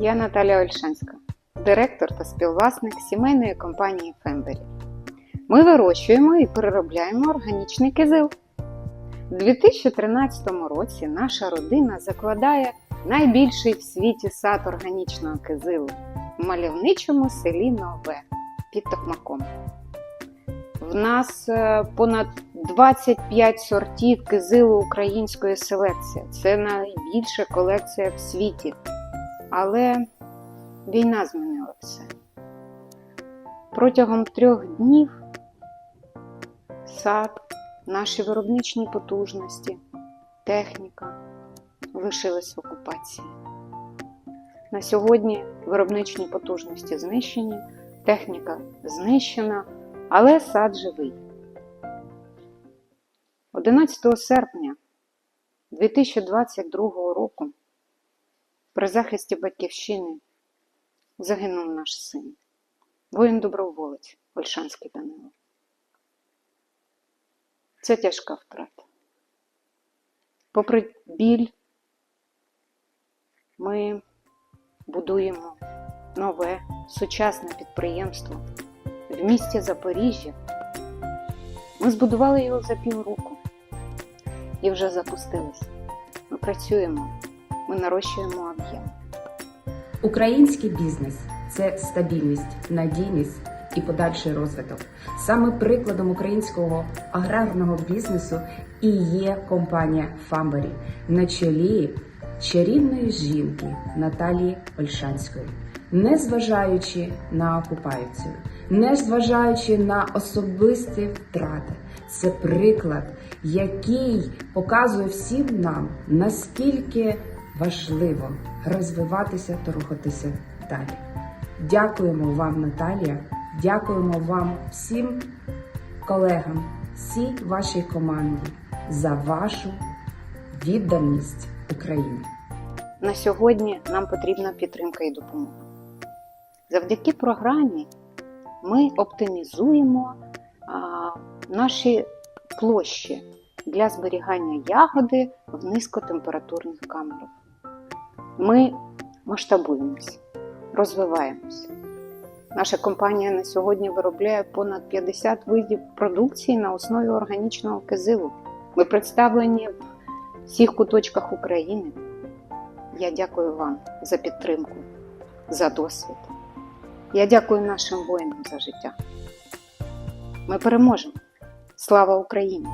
Я Наталя Ольшанська, директор та співвласник сімейної компанії Фембері. Ми вирощуємо і переробляємо органічний кизил. У 2013 році наша родина закладає найбільший в світі сад органічного кизилу в мальовничому селі Нове під Токмаком. В нас е, понад 25 сортів кизилу української селекції. Це найбільша колекція в світі. Але війна змінила все. Протягом трьох днів сад, наші виробничні потужності, техніка лишились в окупації. На сьогодні виробничні потужності знищені, техніка знищена, але сад живий. 11 серпня 2022 року при захисті батьківщини загинув наш син, воїн-доброволець Ольшанський Данило. Це тяжка втрата. Попри біль, ми будуємо нове сучасне підприємство в місті Запоріжжя. Ми збудували його за півроку і вже запустились. Ми працюємо, ми нарощуємо об'єм. Український бізнес це стабільність, надійність і подальший розвиток. Саме прикладом українського аграрного бізнесу і є компанія Фамбері на чолі чарівної жінки Наталії Ольшанської. Незважаючи на окупацію, незважаючи на особисті втрати, це приклад, який показує всім нам, наскільки важливо розвиватися та рухатися далі. Дякуємо вам, Наталія. Дякуємо вам всім колегам, всій вашій команді за вашу відданість Україні. На сьогодні нам потрібна підтримка і допомога. Завдяки програмі ми оптимізуємо а, наші площі для зберігання ягоди в низькотемпературних камерах. Ми масштабуємося, розвиваємося. Наша компанія на сьогодні виробляє понад 50 видів продукції на основі органічного кизилу. Ми представлені в всіх куточках України. Я дякую вам за підтримку, за досвід. Я дякую нашим воїнам за життя. Ми переможемо. Слава Україні!